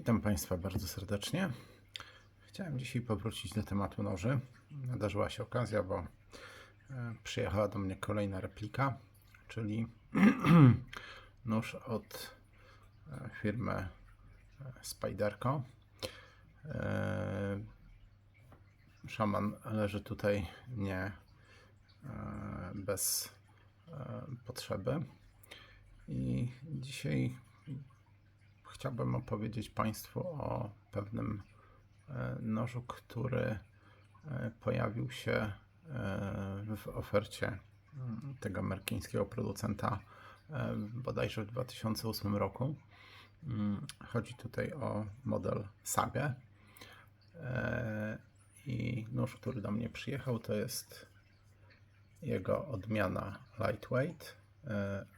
Witam Państwa bardzo serdecznie. Chciałem dzisiaj powrócić do tematu noży. Nadarzyła się okazja, bo e, przyjechała do mnie kolejna replika, czyli nóż od e, firmy e, Spiderco. Szaman leży tutaj nie bez potrzeby. I dzisiaj chciałbym opowiedzieć Państwu o pewnym e, nożu, który e, pojawił się e, w ofercie mm, tego amerykańskiego producenta bodajże w 2008 roku. Mm, Chodzi tutaj o model Sagę. E, I nóż, który do mnie przyjechał, to jest jego odmiana lightweight,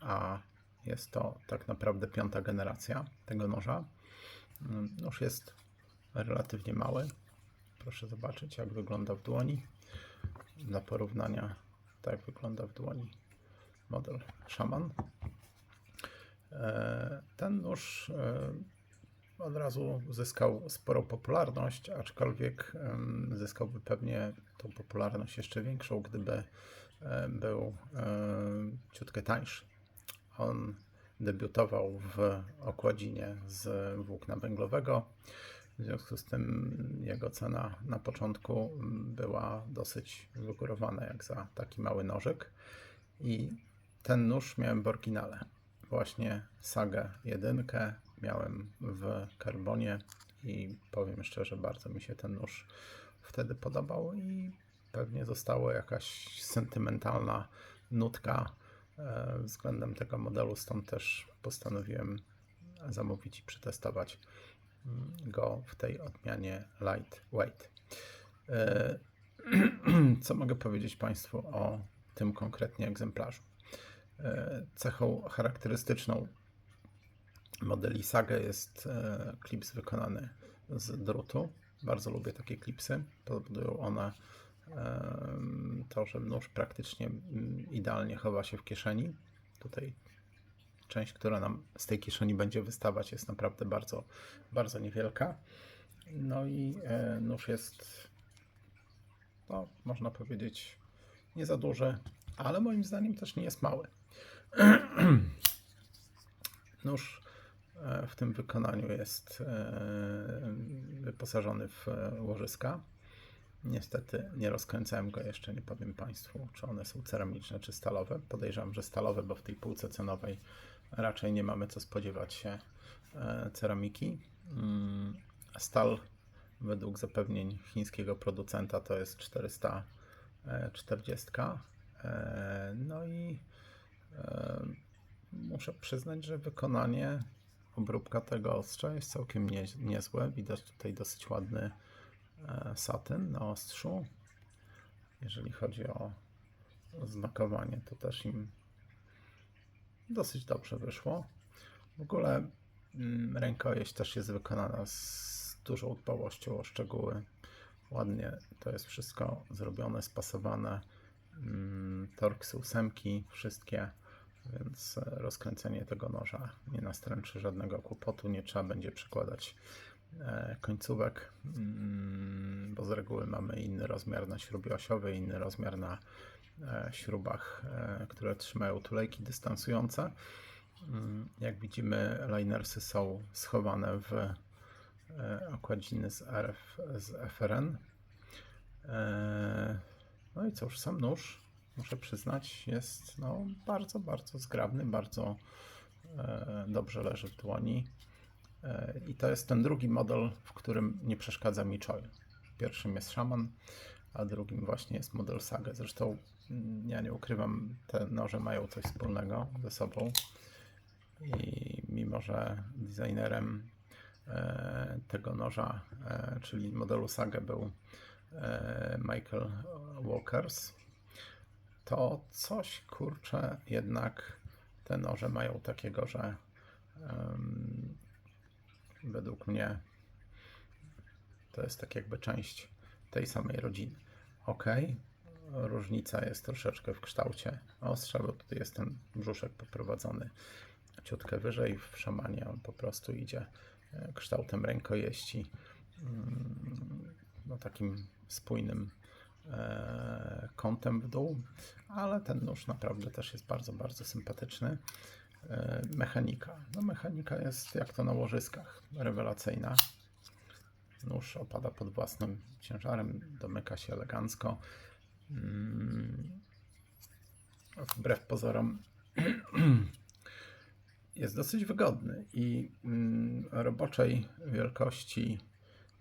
a jest to tak naprawdę piąta generacja tego noża. Mm, Nóż jest relatywnie mały. Proszę zobaczyć, jak wygląda w dłoni. Dla porównania, tak wygląda w dłoni model Shaman. E, Ten nóż e, od razu zyskał sporą popularność, aczkolwiek zyskałby pewnie tą popularność jeszcze większą, gdyby e, był ciutkę tańszy. On debiutował w okładzinie z włókna węglowego. W związku z tym jego cena na początku była dosyć wygórowana, jak za taki mały nożyk. I ten nóż miałem w oryginale. Właśnie Sagę 1 miałem w karbonie i powiem szczerze, bardzo mi się ten nóż wtedy podobał i pewnie została jakaś sentymentalna nutka względem tego modelu, stąd też postanowiłem zamówić i przetestować mm, go w tej odmianie lightweight. E, Co mogę powiedzieć Państwu o tym konkretnie egzemplarzu? E, Cechą charakterystyczną modeli Saga jest e, klips wykonany z drutu. Bardzo lubię takie klipsy. Powodują one to, że nóż praktycznie mm, idealnie chowa się w kieszeni. Tutaj część, która nam z tej kieszeni będzie wystawać, jest naprawdę bardzo, bardzo niewielka. No i e, nóż jest, no, można powiedzieć, nie za duży, ale moim zdaniem też nie jest mały. Nóż e, w tym wykonaniu jest e, wyposażony w łożyska. Niestety nie rozkręcałem go jeszcze, nie powiem Państwu, czy one są ceramiczne czy stalowe. Podejrzewam, że stalowe, bo w tej półce cenowej raczej nie mamy co spodziewać się e, ceramiki. Mm, Stal według zapewnień chińskiego producenta to jest 440. E, No i e, muszę przyznać, że wykonanie, obróbka tego ostrza jest całkiem nie, niezłe. Widać tutaj dosyć ładny e, satyn na ostrzu. Jeżeli chodzi o znakowanie, to też im dosyć dobrze wyszło. W ogóle mm, rękojeść też jest wykonana z dużą dbałością o szczegóły. Ładnie to jest wszystko zrobione, spasowane. Mm, Torksy ósemki, wszystkie, więc e, rozkręcenie tego noża nie nastręczy żadnego kłopotu. Nie trzeba będzie przykładać e, końcówek, mm, bo z reguły mamy inny rozmiar na śrubie osiowej, inny rozmiar na e, śrubach, e, które trzymają tulejki dystansujące. Mm, Jak widzimy, linersy są schowane w e, okładziny z, RF, z FRN. E, No i cóż, sam nóż, muszę przyznać, jest no, bardzo, bardzo zgrabny, bardzo e, dobrze leży w dłoni. E, I to jest ten drugi model, w którym nie przeszkadza mi Choi. Pierwszym jest Shaman, a drugim właśnie jest model Saga. Zresztą mm, ja nie ukrywam, te noże mają coś wspólnego ze sobą. I mimo, że designerem e, tego noża, e, czyli modelu Saga był Michael Walkers, to coś kurczę jednak te noże mają takiego, że według mnie to jest tak jakby część tej samej rodziny. Ok, różnica jest troszeczkę w kształcie ostrza, bo tutaj jest ten brzuszek poprowadzony ciutkę wyżej. W szamanie on po prostu idzie e, kształtem rękojeści, mm, no takim spójnym e, kątem w dół, ale ten nóż naprawdę też jest bardzo, bardzo sympatyczny. E, Mechanika. No mechanika jest jak to na łożyskach, rewelacyjna. Nóż opada pod własnym ciężarem, domyka się elegancko. Mm, Wbrew pozorom jest dosyć wygodny i mm, roboczej wielkości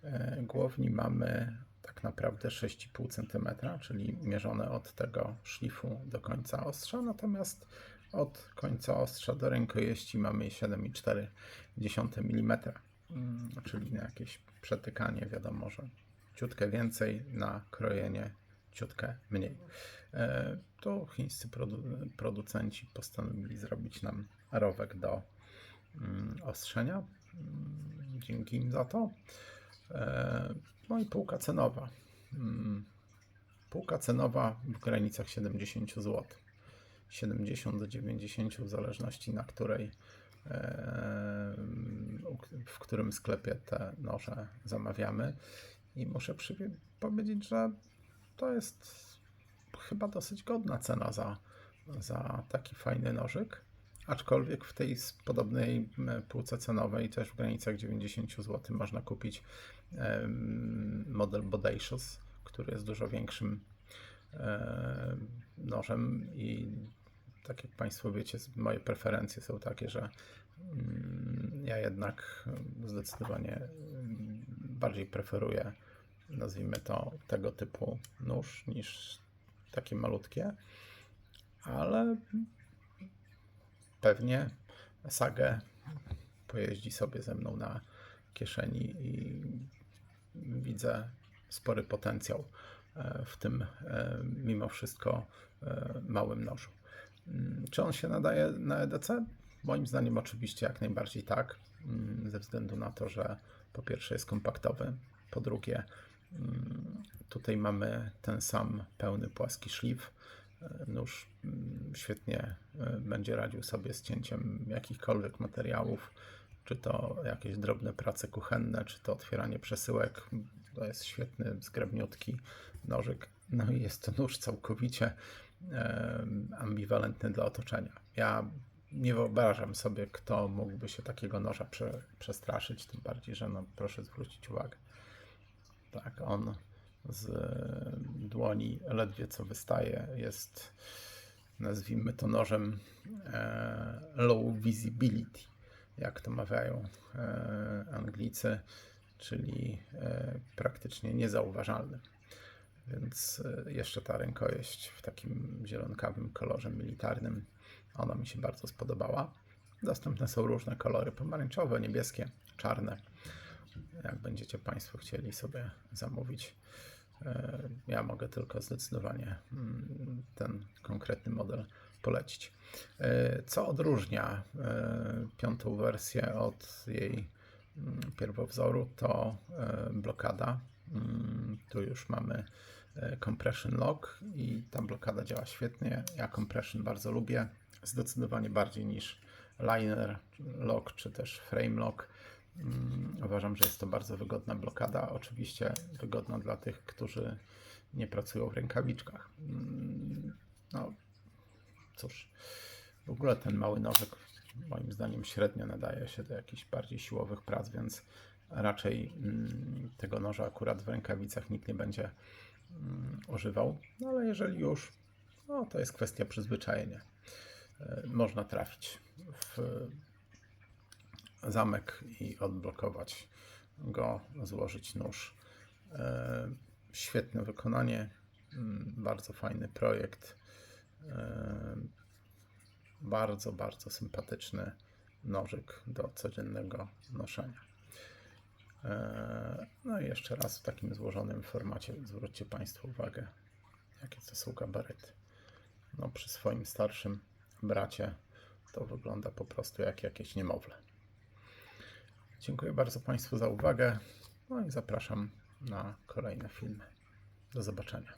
e, głowni mamy tak naprawdę 6,5 cm, czyli mierzone od tego szlifu do końca ostrza, natomiast od końca ostrza do rękojeści mamy 7,4 mm, czyli na jakieś przetykanie wiadomo, że ciutkę więcej, na krojenie ciutkę mniej. E, To chińscy produ- producenci postanowili zrobić nam rowek do mm, ostrzenia. Mm, Dzięki im za to. E, No i półka cenowa. Mm, Półka cenowa w granicach 70 zł. 70 do 90 w zależności na której w którym sklepie te noże zamawiamy. I muszę powiedzieć, że to jest chyba dosyć godna cena za, za taki fajny nożyk. Aczkolwiek w tej podobnej półce cenowej, też w granicach 90 zł, można kupić model Bodacious, który jest dużo większym em, nożem i tak jak Państwo wiecie, moje preferencje są takie, że mm, ja jednak zdecydowanie mm, bardziej preferuję, nazwijmy to, tego typu nóż niż takie malutkie, ale pewnie sagę pojeździ sobie ze mną na kieszeni i widzę spory potencjał e, w tym e, mimo wszystko e, małym nożu. Mm, Czy on się nadaje na EDC? Moim zdaniem oczywiście jak najbardziej tak, mm, ze względu na to, że po pierwsze jest kompaktowy, po drugie mm, tutaj mamy ten sam pełny płaski szlif. E, Nóż świetnie e, będzie radził sobie z cięciem jakichkolwiek materiałów, czy to jakieś drobne prace kuchenne, czy to otwieranie przesyłek. To jest świetny, zgrabniutki nożyk. No i jest to nóż całkowicie ambiwalentny dla otoczenia. Ja nie wyobrażam sobie, kto mógłby się takiego noża prze, przestraszyć, tym bardziej, że no, proszę zwrócić uwagę. Tak, on z dłoni ledwie co wystaje, jest nazwijmy to nożem e, low visibility, jak to mawiają e, Anglicy, czyli e, praktycznie niezauważalny. Więc e, jeszcze ta rękojeść w takim zielonkawym kolorze militarnym, ona mi się bardzo spodobała. Dostępne są różne kolory, pomarańczowe, niebieskie, czarne. Jak będziecie Państwo chcieli sobie zamówić, e, ja mogę tylko zdecydowanie mm, ten konkretny model polecić. E, Co odróżnia piątą wersję od jej mm, pierwowzoru, to blokada. Mm, Tu już mamy compression lock i ta blokada działa świetnie. Ja compression bardzo lubię, zdecydowanie bardziej niż liner lock czy też frame lock. Mm, Uważam, że jest to bardzo wygodna blokada. Oczywiście wygodna dla tych, którzy nie pracują w rękawiczkach. Mm, No, cóż, w ogóle ten mały nożyk moim zdaniem średnio nadaje się do jakichś bardziej siłowych prac, więc raczej mm, tego noża akurat w rękawicach nikt nie będzie używał. No ale jeżeli już, no to jest kwestia przyzwyczajenia. E, Można trafić w zamek i odblokować go, złożyć nóż. E, Świetne wykonanie, mm, bardzo fajny projekt. E, Bardzo, bardzo sympatyczny nożyk do codziennego noszenia. E, No i jeszcze raz w takim złożonym formacie zwróćcie Państwo uwagę, jakie to są gabaryty. No, przy swoim starszym bracie to wygląda po prostu jak jakieś niemowlę. Dziękuję bardzo Państwu za uwagę. No i zapraszam na kolejne filmy. Do zobaczenia.